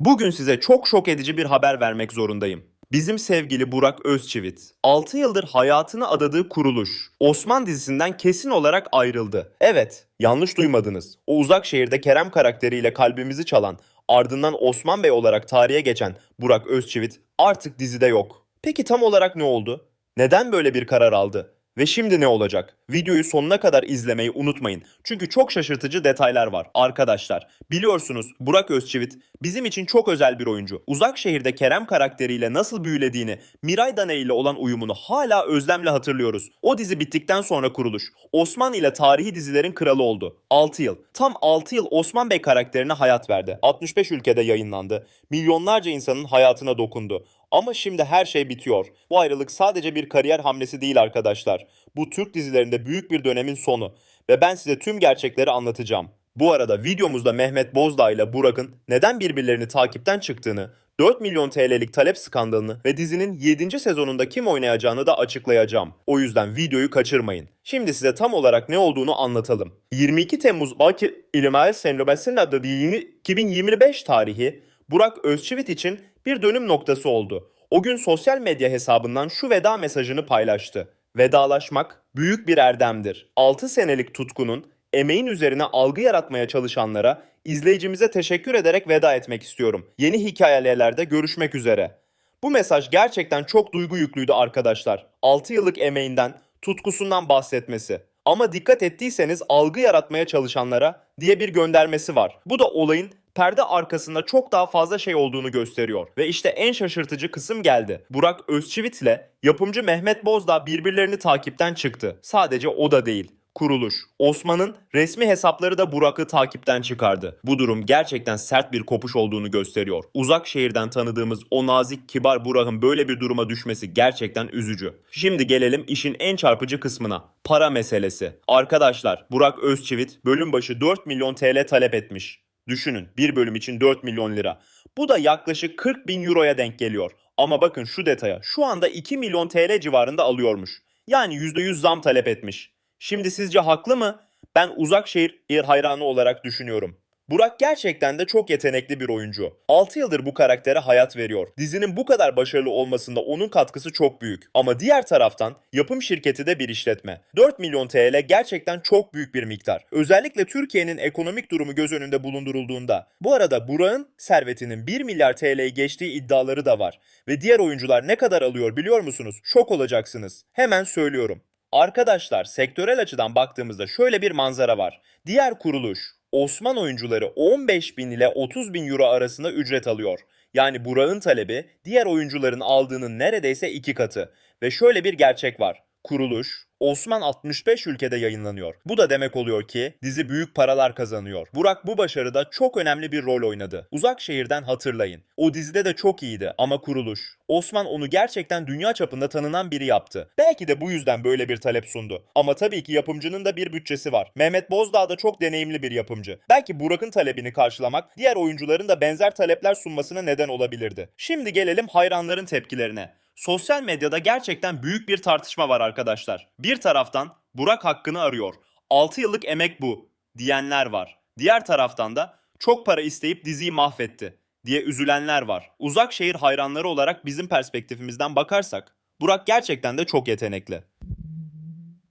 Bugün size çok şok edici bir haber vermek zorundayım. Bizim sevgili Burak Özçivit 6 yıldır hayatını adadığı kuruluş Osman dizisinden kesin olarak ayrıldı. Evet, yanlış duymadınız. O uzak şehirde Kerem karakteriyle kalbimizi çalan, ardından Osman Bey olarak tarihe geçen Burak Özçivit artık dizide yok. Peki tam olarak ne oldu? Neden böyle bir karar aldı? Ve şimdi ne olacak? Videoyu sonuna kadar izlemeyi unutmayın. Çünkü çok şaşırtıcı detaylar var. Arkadaşlar, biliyorsunuz Burak Özçivit bizim için çok özel bir oyuncu. Uzak şehirde Kerem karakteriyle nasıl büyülediğini, Miray Dane ile olan uyumunu hala özlemle hatırlıyoruz. O dizi bittikten sonra kuruluş, Osman ile tarihi dizilerin kralı oldu. 6 yıl. Tam 6 yıl Osman Bey karakterine hayat verdi. 65 ülkede yayınlandı. Milyonlarca insanın hayatına dokundu. Ama şimdi her şey bitiyor. Bu ayrılık sadece bir kariyer hamlesi değil arkadaşlar. Bu Türk dizilerinde büyük bir dönemin sonu. Ve ben size tüm gerçekleri anlatacağım. Bu arada videomuzda Mehmet Bozdağ ile Burak'ın neden birbirlerini takipten çıktığını, 4 milyon TL'lik talep skandalını ve dizinin 7. sezonunda kim oynayacağını da açıklayacağım. O yüzden videoyu kaçırmayın. Şimdi size tam olarak ne olduğunu anlatalım. 22 Temmuz Baki İlmihal Senlobes'in adı 2025 tarihi Burak Özçivit için bir dönüm noktası oldu. O gün sosyal medya hesabından şu veda mesajını paylaştı. Vedalaşmak büyük bir erdemdir. 6 senelik tutkunun emeğin üzerine algı yaratmaya çalışanlara izleyicimize teşekkür ederek veda etmek istiyorum. Yeni hikayelerde görüşmek üzere. Bu mesaj gerçekten çok duygu yüklüydü arkadaşlar. 6 yıllık emeğinden, tutkusundan bahsetmesi. Ama dikkat ettiyseniz algı yaratmaya çalışanlara diye bir göndermesi var. Bu da olayın perde arkasında çok daha fazla şey olduğunu gösteriyor. Ve işte en şaşırtıcı kısım geldi. Burak Özçivit ile yapımcı Mehmet Bozdağ birbirlerini takipten çıktı. Sadece o da değil kuruluş. Osman'ın resmi hesapları da Burak'ı takipten çıkardı. Bu durum gerçekten sert bir kopuş olduğunu gösteriyor. Uzak şehirden tanıdığımız o nazik kibar Burak'ın böyle bir duruma düşmesi gerçekten üzücü. Şimdi gelelim işin en çarpıcı kısmına. Para meselesi. Arkadaşlar Burak Özçivit bölüm başı 4 milyon TL talep etmiş. Düşünün bir bölüm için 4 milyon lira. Bu da yaklaşık 40 bin euroya denk geliyor. Ama bakın şu detaya şu anda 2 milyon TL civarında alıyormuş. Yani %100 zam talep etmiş. Şimdi sizce haklı mı? Ben uzak şehir hayranı olarak düşünüyorum. Burak gerçekten de çok yetenekli bir oyuncu. 6 yıldır bu karaktere hayat veriyor. Dizinin bu kadar başarılı olmasında onun katkısı çok büyük. Ama diğer taraftan yapım şirketi de bir işletme. 4 milyon TL gerçekten çok büyük bir miktar. Özellikle Türkiye'nin ekonomik durumu göz önünde bulundurulduğunda. Bu arada Burak'ın servetinin 1 milyar TL'yi geçtiği iddiaları da var. Ve diğer oyuncular ne kadar alıyor biliyor musunuz? Şok olacaksınız. Hemen söylüyorum. Arkadaşlar sektörel açıdan baktığımızda şöyle bir manzara var. Diğer kuruluş Osman oyuncuları 15 bin ile 30 bin euro arasında ücret alıyor. Yani Burak'ın talebi diğer oyuncuların aldığının neredeyse iki katı. Ve şöyle bir gerçek var. Kuruluş, Osman 65 ülkede yayınlanıyor. Bu da demek oluyor ki dizi büyük paralar kazanıyor. Burak bu başarıda çok önemli bir rol oynadı. Uzak şehirden hatırlayın. O dizide de çok iyiydi ama kuruluş. Osman onu gerçekten dünya çapında tanınan biri yaptı. Belki de bu yüzden böyle bir talep sundu. Ama tabii ki yapımcının da bir bütçesi var. Mehmet Bozdağ da çok deneyimli bir yapımcı. Belki Burak'ın talebini karşılamak diğer oyuncuların da benzer talepler sunmasına neden olabilirdi. Şimdi gelelim hayranların tepkilerine. Sosyal medyada gerçekten büyük bir tartışma var arkadaşlar. Bir taraftan Burak hakkını arıyor. 6 yıllık emek bu diyenler var. Diğer taraftan da çok para isteyip diziyi mahvetti diye üzülenler var. Uzak şehir hayranları olarak bizim perspektifimizden bakarsak Burak gerçekten de çok yetenekli.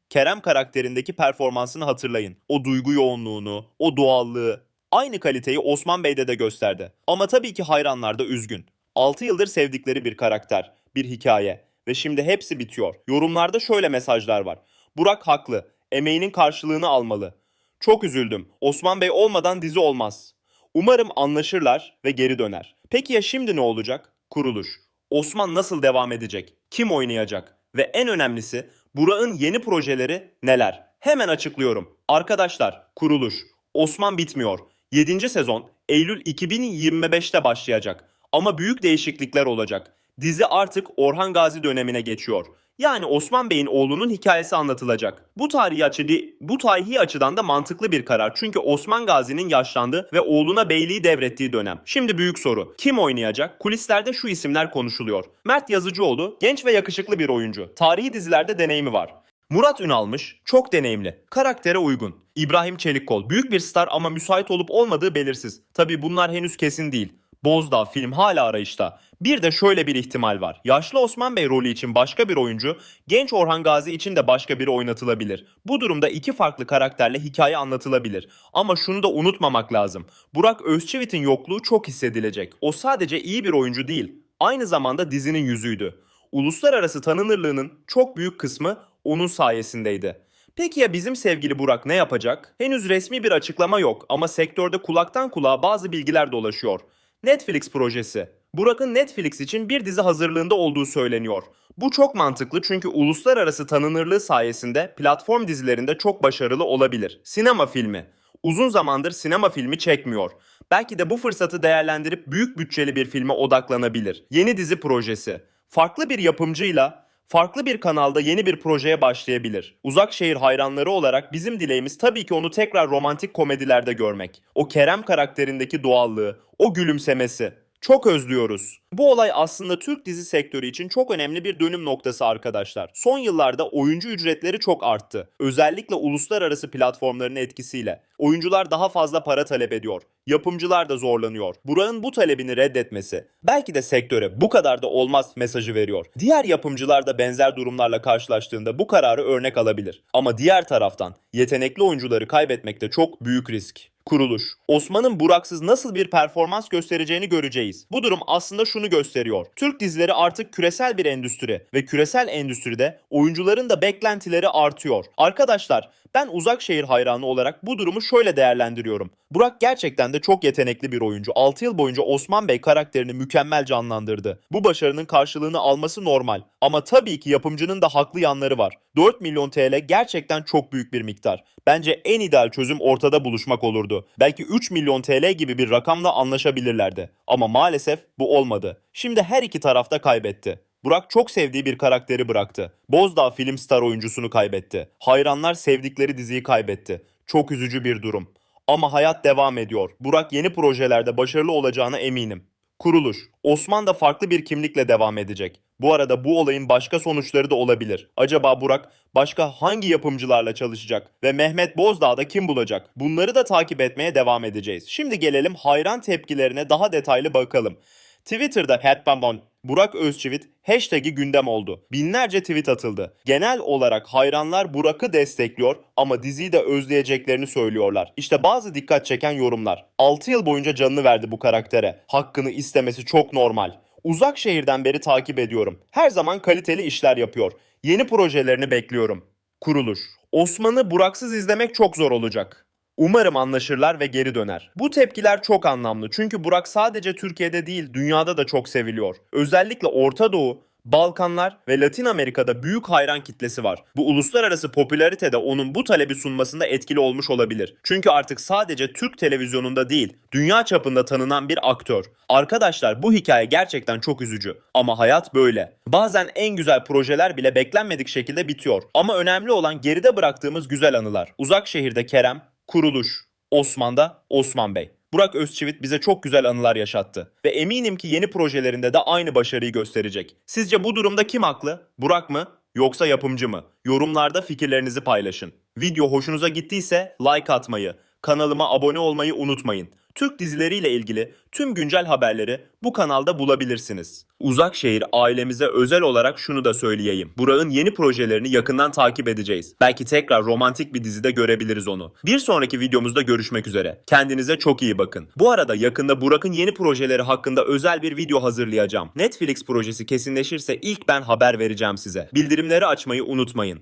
Kerem karakterindeki performansını hatırlayın. O duygu yoğunluğunu, o doğallığı, aynı kaliteyi Osman Bey'de de gösterdi. Ama tabii ki hayranlar da üzgün. 6 yıldır sevdikleri bir karakter, bir hikaye ve şimdi hepsi bitiyor. Yorumlarda şöyle mesajlar var. Burak haklı, emeğinin karşılığını almalı. Çok üzüldüm. Osman Bey olmadan dizi olmaz. Umarım anlaşırlar ve geri döner. Peki ya şimdi ne olacak? Kuruluş. Osman nasıl devam edecek? Kim oynayacak? Ve en önemlisi Burak'ın yeni projeleri neler? Hemen açıklıyorum. Arkadaşlar, kuruluş. Osman bitmiyor. 7. sezon Eylül 2025'te başlayacak. Ama büyük değişiklikler olacak. Dizi artık Orhan Gazi dönemine geçiyor. Yani Osman Bey'in oğlunun hikayesi anlatılacak. Bu tarihi açı bu tarihi açıdan da mantıklı bir karar. Çünkü Osman Gazi'nin yaşlandığı ve oğluna beyliği devrettiği dönem. Şimdi büyük soru. Kim oynayacak? Kulislerde şu isimler konuşuluyor. Mert Yazıcıoğlu genç ve yakışıklı bir oyuncu. Tarihi dizilerde deneyimi var. Murat Ünalmış çok deneyimli, karaktere uygun. İbrahim Çelikkol büyük bir star ama müsait olup olmadığı belirsiz. Tabi bunlar henüz kesin değil. Bozdağ film hala arayışta. Bir de şöyle bir ihtimal var. Yaşlı Osman Bey rolü için başka bir oyuncu, genç Orhan Gazi için de başka biri oynatılabilir. Bu durumda iki farklı karakterle hikaye anlatılabilir. Ama şunu da unutmamak lazım. Burak Özçivit'in yokluğu çok hissedilecek. O sadece iyi bir oyuncu değil, aynı zamanda dizinin yüzüydü. Uluslararası tanınırlığının çok büyük kısmı onun sayesindeydi. Peki ya bizim sevgili Burak ne yapacak? Henüz resmi bir açıklama yok ama sektörde kulaktan kulağa bazı bilgiler dolaşıyor. Netflix projesi. Burak'ın Netflix için bir dizi hazırlığında olduğu söyleniyor. Bu çok mantıklı çünkü uluslararası tanınırlığı sayesinde platform dizilerinde çok başarılı olabilir. Sinema filmi. Uzun zamandır sinema filmi çekmiyor. Belki de bu fırsatı değerlendirip büyük bütçeli bir filme odaklanabilir. Yeni dizi projesi. Farklı bir yapımcıyla farklı bir kanalda yeni bir projeye başlayabilir. Uzak şehir hayranları olarak bizim dileğimiz tabii ki onu tekrar romantik komedilerde görmek. O Kerem karakterindeki doğallığı, o gülümsemesi. Çok özlüyoruz. Bu olay aslında Türk dizi sektörü için çok önemli bir dönüm noktası arkadaşlar. Son yıllarda oyuncu ücretleri çok arttı. Özellikle uluslararası platformların etkisiyle. Oyuncular daha fazla para talep ediyor. Yapımcılar da zorlanıyor. Burak'ın bu talebini reddetmesi belki de sektöre bu kadar da olmaz mesajı veriyor. Diğer yapımcılar da benzer durumlarla karşılaştığında bu kararı örnek alabilir. Ama diğer taraftan yetenekli oyuncuları kaybetmek de çok büyük risk kuruluş. Osman'ın Buraksız nasıl bir performans göstereceğini göreceğiz. Bu durum aslında şunu gösteriyor. Türk dizileri artık küresel bir endüstri ve küresel endüstride oyuncuların da beklentileri artıyor. Arkadaşlar ben uzak şehir hayranı olarak bu durumu şöyle değerlendiriyorum. Burak gerçekten de çok yetenekli bir oyuncu. 6 yıl boyunca Osman Bey karakterini mükemmel canlandırdı. Bu başarının karşılığını alması normal. Ama tabii ki yapımcının da haklı yanları var. 4 milyon TL gerçekten çok büyük bir miktar. Bence en ideal çözüm ortada buluşmak olurdu. Belki 3 milyon TL gibi bir rakamla anlaşabilirlerdi. Ama maalesef bu olmadı. Şimdi her iki tarafta kaybetti. Burak çok sevdiği bir karakteri bıraktı. Bozdağ film star oyuncusunu kaybetti. Hayranlar sevdikleri diziyi kaybetti. Çok üzücü bir durum. Ama hayat devam ediyor. Burak yeni projelerde başarılı olacağına eminim. Kuruluş. Osman da farklı bir kimlikle devam edecek. Bu arada bu olayın başka sonuçları da olabilir. Acaba Burak başka hangi yapımcılarla çalışacak ve Mehmet Bozdağ'da kim bulacak? Bunları da takip etmeye devam edeceğiz. Şimdi gelelim hayran tepkilerine daha detaylı bakalım. Twitter'da Headbambon Burak Özçivit hashtag'i gündem oldu. Binlerce tweet atıldı. Genel olarak hayranlar Burak'ı destekliyor ama diziyi de özleyeceklerini söylüyorlar. İşte bazı dikkat çeken yorumlar. 6 yıl boyunca canını verdi bu karaktere. Hakkını istemesi çok normal. Uzak şehirden beri takip ediyorum. Her zaman kaliteli işler yapıyor. Yeni projelerini bekliyorum. Kuruluş. Osman'ı Burak'sız izlemek çok zor olacak. Umarım anlaşırlar ve geri döner. Bu tepkiler çok anlamlı çünkü Burak sadece Türkiye'de değil dünyada da çok seviliyor. Özellikle Orta Doğu, Balkanlar ve Latin Amerika'da büyük hayran kitlesi var. Bu uluslararası popülaritede onun bu talebi sunmasında etkili olmuş olabilir. Çünkü artık sadece Türk televizyonunda değil, dünya çapında tanınan bir aktör. Arkadaşlar bu hikaye gerçekten çok üzücü. Ama hayat böyle. Bazen en güzel projeler bile beklenmedik şekilde bitiyor. Ama önemli olan geride bıraktığımız güzel anılar. Uzak şehirde Kerem, Kuruluş, Osman'da Osman Bey. Burak Özçivit bize çok güzel anılar yaşattı. Ve eminim ki yeni projelerinde de aynı başarıyı gösterecek. Sizce bu durumda kim haklı? Burak mı? Yoksa yapımcı mı? Yorumlarda fikirlerinizi paylaşın. Video hoşunuza gittiyse like atmayı, kanalıma abone olmayı unutmayın. Türk dizileriyle ilgili tüm güncel haberleri bu kanalda bulabilirsiniz. Uzak şehir ailemize özel olarak şunu da söyleyeyim. Burak'ın yeni projelerini yakından takip edeceğiz. Belki tekrar romantik bir dizide görebiliriz onu. Bir sonraki videomuzda görüşmek üzere. Kendinize çok iyi bakın. Bu arada yakında Burak'ın yeni projeleri hakkında özel bir video hazırlayacağım. Netflix projesi kesinleşirse ilk ben haber vereceğim size. Bildirimleri açmayı unutmayın.